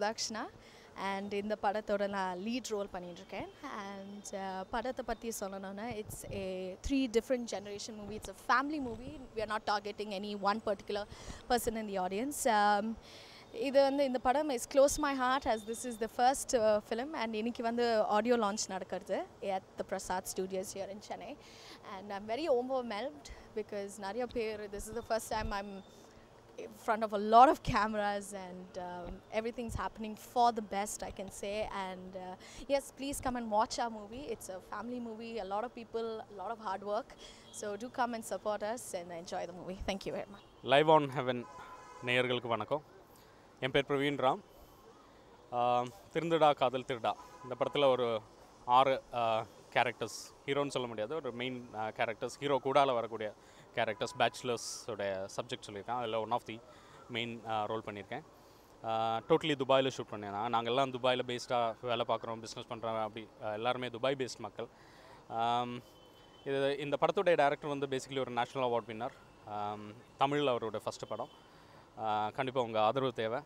சுதாக்ஷனா. And இந்த படத்தோட நான் லீட் ரோல் பண்ணிட்டுருக்கேன். அண்ட் படத்தை பற்றி சொல்லணும்னா it's a three different generation movie it's a family movie we are not targeting any one particular person in the audience இது வந்து இந்த படம் is close my heart as this is the first film and இன்னைக்கு வந்து audio launch நடக்கிறது at the Prasad studios here in Chennai and I'm very melt because நிறைய பேர் this is the first time I'm in front of a lot of cameras and um, everything's happening for the best i can say and uh, yes please come and watch our movie it's a family movie a lot of people a lot of hard work so do come and support us and enjoy the movie thank you very much live on heaven நேயர்களுக்கு வணக்கம் என் பேர் பிரவீன் ராம் திருந்துடா காதல் திருடா இந்த படத்தில் ஒரு ஆறு characters ஹீரோன்னு சொல்ல முடியாது ஒரு மெயின் கேரக்டர்ஸ் ஹீரோ கூடால வரக்கூடிய கேரக்டர்ஸ் பேச்சுலர்ஸோடைய சப்ஜெக்ட் சொல்லியிருக்கேன். அதில் one of the main role பண்ணியிருக்கேன். டோட்டலி துபாயில் ஷூட் பண்ணியிருந்தேன் நாங்கள் எல்லாம் துபாயில் பேஸ்டாக வேலை பார்க்குறோம் பிஸ்னஸ் பண்ணுறோம் அப்படி எல்லாருமே துபாய் பேஸ்ட் மக்கள். இது இந்த படத்துடைய டேரக்டர் வந்து பேசிக்கலி ஒரு நேஷ்னல் அவார்ட் வின்னர் தமிழில் அவரோட ஃபஸ்ட்டு படம். கண்டிப்பாக உங்கள் ஆதரவு தேவை.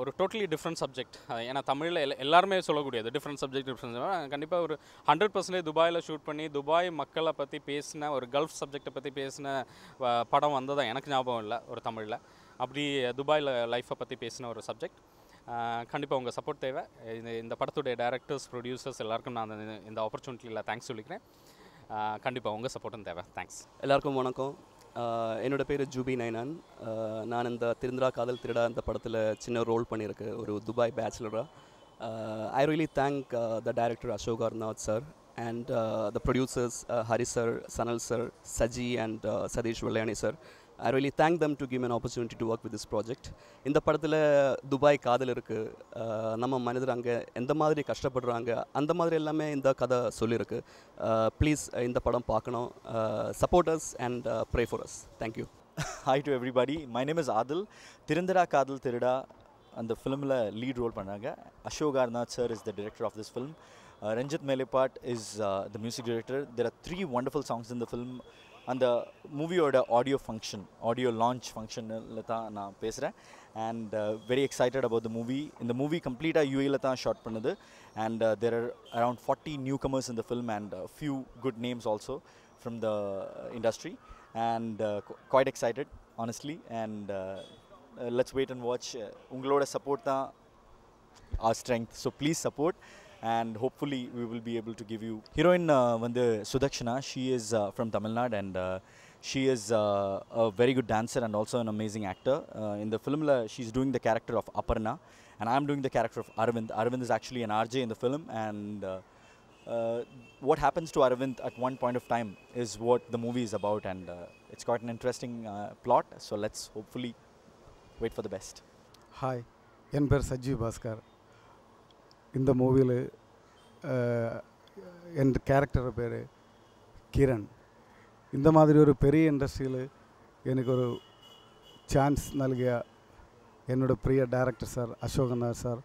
ஒரு டோட்டலி டிஃப்ரெண்ட் சப்ஜெக்ட் ஏன்னா தமிழில் எல் எல்லாருமே சொல்லக்கூடியது. டிஃப்ரெண்ட் சப்ஜெக்ட் டிஃப்ரெண்ட் கண்டிப்பாக ஒரு ஹண்ட்ரட் பர்சன்டேஜ் துபாயில் ஷூட் பண்ணி துபாய் மக்களை பற்றி பேசின ஒரு கல்ஃப் சப்ஜெக்டை பற்றி பேசின படம் வந்ததா எனக்கு ஞாபகம் இல்லை ஒரு தமிழில். அப்படி துபாயில் லைஃப்பை பற்றி பேசின ஒரு சப்ஜெக்ட் கண்டிப்பாக உங்கள் சப்போர்ட் தேவை. இந்த இந்த படத்துடைய டேரக்டர்ஸ் ப்ரொடியூசர்ஸ் எல்லாருக்கும் நான் இந்த ஆப்பர்ச்சுனிட்டியில் தேங்க்ஸ் சொல்லிக்கிறேன். கண்டிப்பாக உங்கள் சப்போர்ட்டும் தேவை. தேங்க்ஸ் எல்லாருக்கும் வணக்கம். என்னோடய என்னோட பேர் ஜூபி நைனான். நான் இந்த திருந்திரா காதல் திருடா இந்த படத்தில் சின்ன ரோல் பண்ணியிருக்கேன் ஒரு Dubai பேச்சுலராக I really thank the director Ashok Arnath sir and the producers Hari sir Sanal sir Saji and Satheesh Vellayani sir I really thank them to give an opportunity to work with this project இந்த படத்தில் Dubai காதல் இருக்குது நம்ம மனிதர் அங்கே எந்த மாதிரி கஷ்டப்படுறாங்க அந்த மாதிரி எல்லாமே இந்த கதை சொல்லியிருக்கு ப்ளீஸ் இந்த படம் பார்க்கணும் supporters and pray for us thank you hi to everybody my name is Adil Thirunthada Kadhal Thiruda அந்த ஃபிலிமில் லீட் ரோல் பண்ணாங்க Ashok Arnath sir is the director of this film Ranjith Melepat is the music director there are three wonderful songs இந்த film அந்த மூவியோட audio function audio launch ஃபங்க்ஷனில் தான் நான் பேசுகிறேன் and very excited about the movie இந்த movie கம்ப்ளீட்டாக யூஏல தான் ஷார்ட் பண்ணுது. And there are around forty new comers இந்த film and few good names also from the industry and uh, qu- quite excited honestly. And uh, uh, let's wait and watch. Uh, உங்களோட support தான் our strength. So please support. and hopefully we will be able to give you heroine uh, வந்து Sudakshana she is uh, from Tamil Nadu and uh, she is uh, a very good dancer and also an amazing actor uh, in the film she's doing the character of Aparna and I'm doing the character of Arvind Arvind is actually an RJ in the film and uh, uh, what happens to Arvind at one point of time is what the movie is about, and uh, it's got an interesting uh, plot. So let's hopefully wait for the best. Hi என் பேர் சஜீவ் பாஸ்கர் இந்த மூவியில் என் character பேர் கிரண் இந்த மாதிரி ஒரு பெரிய இண்டஸ்ட்ரியில் எனக்கு ஒரு சான்ஸ் നൽകിയ എന്നോട് പ്രിയ ഡയറക്ടർ സാർ അശോകനാഥ് സാർ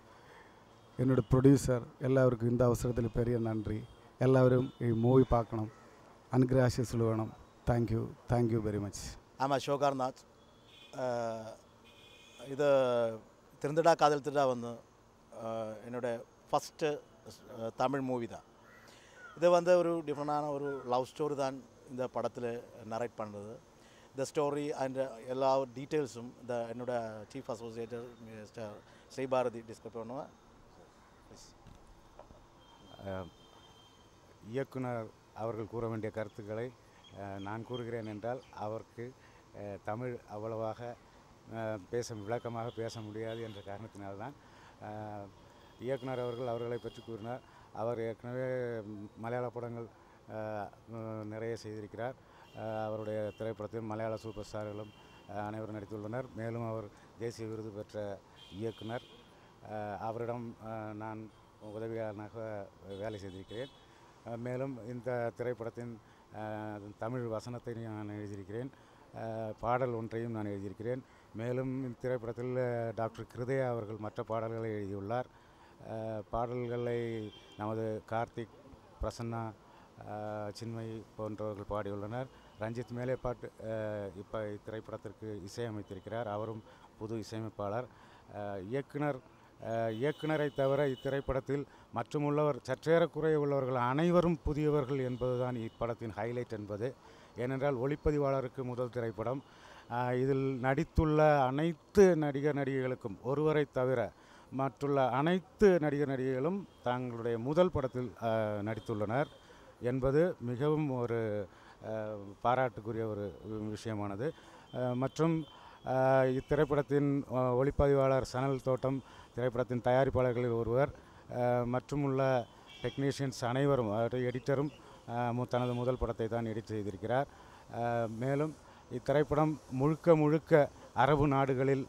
എന്നോട് പ്രൊഡ്യൂസർ എല്ലാവർക്കും இந்த അവസരത്തിൽ பெரிய நன்றி எல்லாரும் ഈ മൂവി பார்க்கணும் അനുഗ്രഹാശിസുകൾ വേണം thank you thank you very much I'm Ashok Arnath. Uh, இது திருந்தடா காதல் திருடா வந்து uh, என்னோட ஃபஸ்ட்டு uh, தமிழ் மூவி தான். இது வந்து ஒரு டிஃப்ரெண்டான ஒரு லவ் ஸ்டோரி தான் இந்த படத்தில் நரேட் பண்ணுறது இந்த ஸ்டோரி அண்ட் எல்லா டீட்டெயில்ஸும் இந்த என்னோட chief associator mister Sribharathi discuss பண்ணுவேன் இயக்குனர் அவர்கள் கூற வேண்டிய கருத்துக்களை நான் கூறுகிறேன் என்றால் அவருக்கு தமிழ் அவ்வளவாக பேச விளக்கமாக பேச முடியாது என்ற காரணத்தினால்தான் இயக்குனர் அவர்கள் அவர்களை பற்றி கூறினார். அவர் ஏற்கனவே மலையாள படங்கள் நிறைய செய்திருக்கிறார். அவருடைய திரைப்படத்தில் மலையாள சூப்பர் ஸ்டார்களும் அனைவரும் நடித்துள்ளனர். மேலும் அவர் தேசிய விருது பெற்ற இயக்குனர். அவரிடம் நான் உதவியாளனாக வேலை செய்திருக்கிறேன். மேலும் இந்த திரைப்படத்தின் தமிழ் வசனத்தை நான் எழுதியிருக்கிறேன். பாடல் ஒன்றையும் நான் எழுதியிருக்கிறேன். மேலும் இந்த திரைப்படத்தில் டாக்டர் கிருதயா அவர்கள் மற்ற பாடல்களை எழுதியுள்ளார். பாடல்களை நமது கார்த்திக் பிரசன்னா சின்மயி போன்றவர்கள் பாடியுள்ளனர். ரஞ்சித் மேலே பாட்டு இப்போ இத்திரைப்படத்திற்கு இசையமைத்திருக்கிறார். அவரும் புது இசையமைப்பாளர். இயக்குனர் இயக்குனரை தவிர இத்திரைப்படத்தில் மற்றுமுள்ளவர் சற்றேறக்குறைய உள்ளவர்கள் அனைவரும் புதியவர்கள் என்பதுதான் இப்படத்தின் ஹைலைட் என்பது. ஏனென்றால் ஒளிப்பதிவாளருக்கு முதல் திரைப்படம். இதில் நடித்துள்ள அனைத்து நடிகர் நடிகைகளுக்கும் ஒருவரை தவிர மற்றுள்ள அனைத்து நடிகர் நடிகைகளும் தங்களுடைய முதல் படத்தில் நடித்துள்ளனர் என்பது மிகவும் ஒரு பாராட்டுக்குரிய ஒரு விஷயமானது. மற்றும் இத்திரைப்படத்தின் ஒளிப்பதிவாளர் சனல் தோட்டம் திரைப்படத்தின் தயாரிப்பாளர்களில் ஒருவர் மற்றும் உள்ள டெக்னீஷியன்ஸ் அனைவரும் அதாவது எடிட்டரும் தனது முதல் படத்தை தான் எடிட் செய்திருக்கிறார். மேலும் இத்திரைப்படம் முழுக்க முழுக்க அரபு நாடுகளில்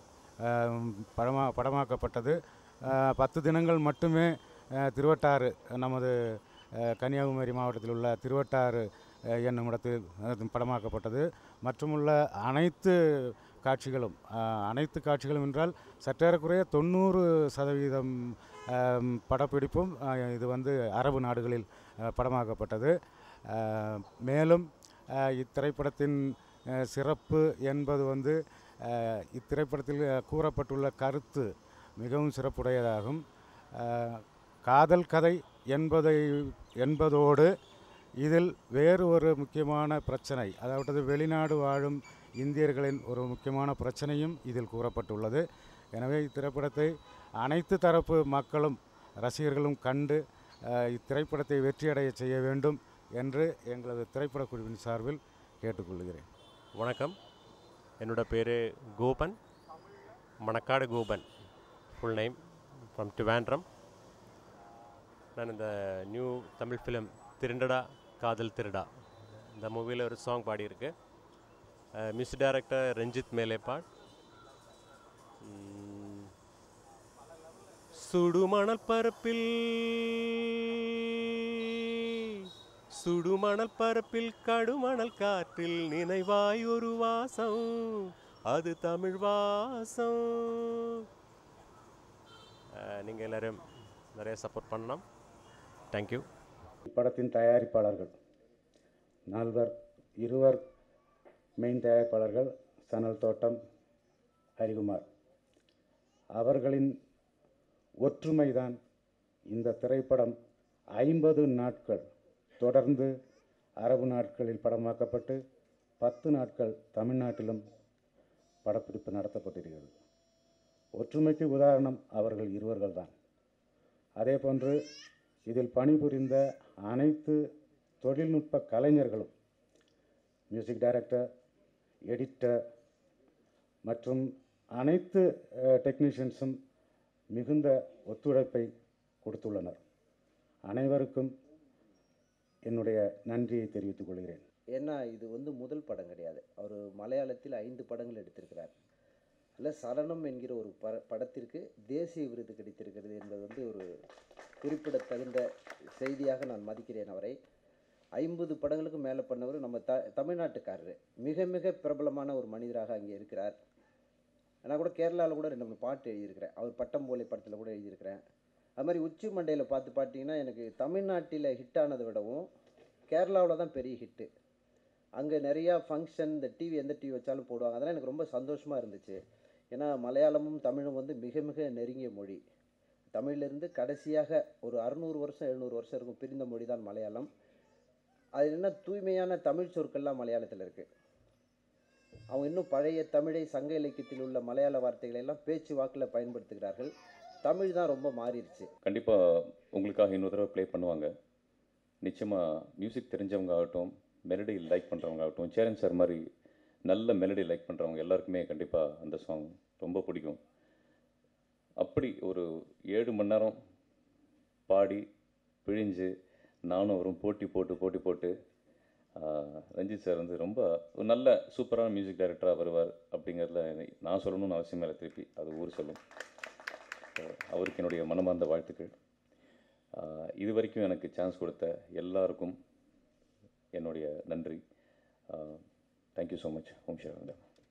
படமா படமாக்கப்பட்டது. பத்து தினங்கள் மட்டுமே திருவட்டாறு நமது கன்னியாகுமரி மாவட்டத்தில் உள்ள திருவட்டாறு என்னும் இடத்தில் படமாக்கப்பட்டது. மற்றுமுள்ள அனைத்து காட்சிகளும் அனைத்து காட்சிகளும் என்றால் சற்றேறக்குறைய தொண்ணூறு சதவீதம் படப்பிடிப்பும் இது வந்து அரபு நாடுகளில் படமாக்கப்பட்டது. மேலும் இத்திரைப்படத்தின் சிறப்பு என்பது வந்து இத்திரைப்படத்தில் கூறப்பட்டுள்ள கருத்து மிகவும் சிறப்புடையதாகும். காதல் கதை என்பதை என்பதோடு இதில் வேறு ஒரு முக்கியமான பிரச்சனை அதாவது வெளிநாடு வாழும் இந்தியர்களின் ஒரு முக்கியமான பிரச்சனையும் இதில் கூறப்பட்டுள்ளது. எனவே இத்திரைப்படத்தை அனைத்து தரப்பு மக்களும் ரசிகர்களும் கண்டு இத்திரைப்படத்தை வெற்றியடைய செய்ய வேண்டும் என்று எங்களது திரைப்படக் குழுவின் சார்பில் கேட்டுக்கொள்கிறேன். வணக்கம். என்னோட பேர் Gopan. Manakkadu Gopan. Full name from Trivandrum நான் இந்த நியூ தமிழ் ஃபிலிம் திருண்டடா காதல் திருடா. இந்த மூவியில் ஒரு சாங் பாடியிருக்கு. மியூசிக் டைரக்டர் ரஞ்சித் மேலேப்பாட் சுடுமணல் பரப்பில் சுடுமணல் பரப்பில் கடுமணல் காற்றில் நினைவாய் ஒரு வாசம். அது தமிழ் வாசம். நீங்கள் எல்லோரும் நிறைய சப்போர்ட் பண்ணலாம். தேங்க்யூ இப்படத்தின் தயாரிப்பாளர்கள் நால்வர் இருவர் மெயின் தயாரிப்பாளர்கள் சனல் தோட்டம் ஹரிகுமார். அவர்களின் ஒற்றுமைதான் இந்த திரைப்படம் ஐம்பது நாட்கள் தொடர்ந்து அரபு நாட்களில் படமாக்கப்பட்டு பத்து நாட்கள் தமிழ்நாட்டிலும் படப்பிடிப்பு நடத்தப்பட்டிருக்கிறது. ஒற்றுமைக்கு உதாரணம் அவர்கள் இருவர்கள்தான். அதேபோன்று இதில் பணிபுரிந்த அனைத்து தொழில்நுட்ப கலைஞர்களும் மியூசிக் டைரக்டர் எடிட்டர் மற்றும் அனைத்து டெக்னீஷியன்ஸும் மிகுந்த ஒத்துழைப்பை கொடுத்துள்ளனர். அனைவருக்கும் என்னுடைய நன்றியை தெரிவித்துக் கொள்கிறேன். ஏன்னா இது வந்து முதல் படம் கிடையாது. அவர் மலையாளத்தில் ஐந்து படங்கள் எடுத்திருக்கிறார். அல்ல சரணம் என்கிற ஒரு ப படத்திற்கு தேசிய விருது கிடைத்திருக்கிறது என்பது வந்து ஒரு குறிப்பிடத்தகுந்த செய்தியாக நான் மதிக்கிறேன் அவரை. ஐம்பது படங்களுக்கு மேலே பண்ணவர் நம்ம த தமிழ்நாட்டுக்காரர். மிக மிக பிரபலமான ஒரு மனிதராக அங்கே இருக்கிறார். நான் கூட கேரளாவில் கூட ரெண்டு மூணு பாட்டு எழுதியிருக்கிறேன் அவர் பட்டம் போலை படத்தில் கூட எழுதியிருக்கிறேன் அது மாதிரி உச்சி மண்டையில் பார்த்து பார்த்தீங்கன்னா எனக்கு தமிழ்நாட்டில் ஹிட் ஆனதை விடவும் கேரளாவில் தான் பெரிய ஹிட்டு அங்கே நிறையா ஃபங்க்ஷன் இந்த டிவி எந்த டிவி வச்சாலும் போடுவாங்க. அதெல்லாம் எனக்கு ரொம்ப சந்தோஷமாக இருந்துச்சு. ஏன்னா மலையாளமும் தமிழும் வந்து மிக மிக நெருங்கிய மொழி. தமிழ்லேருந்து கடைசியாக ஒரு அறுநூறு வருஷம் எழுநூறு வருஷம் இருக்கும் பிரிந்த மொழி தான் மலையாளம். அது என்ன தூய்மையான தமிழ் சொற்கள்லாம் மலையாளத்தில் இருக்குது அவங்க இன்னும் பழைய தமிழை சங்க இலக்கியத்தில் உள்ள மலையாள வார்த்தைகளை எல்லாம் பேச்சு வாக்கில் பயன்படுத்துகிறார்கள். தமிழ் தான் ரொம்ப மாறிடுச்சு. கண்டிப்பாக உங்களுக்காக இன்னொரு தடவை ப்ளே பண்ணுவாங்க. நிச்சயமாக மியூசிக் தெரிஞ்சவங்க ஆகட்டும் மெலடி லைக் பண்ணுறவங்க ஆகட்டும் சேரன் சார் மாதிரி நல்ல மெலடி லைக் பண்ணுறவங்க எல்லாருக்குமே கண்டிப்பாக அந்த சாங் ரொம்ப பிடிக்கும். அப்படி ஒரு ஏழு மணி நேரம் பாடி பிழிஞ்சு நானும் அவரும் போட்டி போட்டு போட்டி போட்டு ரஞ்சித் சார் வந்து ரொம்ப ஒரு நல்ல சூப்பரான மியூசிக் டைரக்டராக வருவார் அப்படிங்கிறதுல நான் சொல்லணும்னு அவசியமே இல்லை திருப்பி. அது ஊர் சொல்லும். அவருக்கு என்னுடைய மனமார்ந்த வாழ்த்துக்கள். இது வரைக்கும் எனக்கு சான்ஸ் கொடுத்த எல்லாருக்கும் என்னுடைய நன்றி. Thank you so much Om Sharavanthan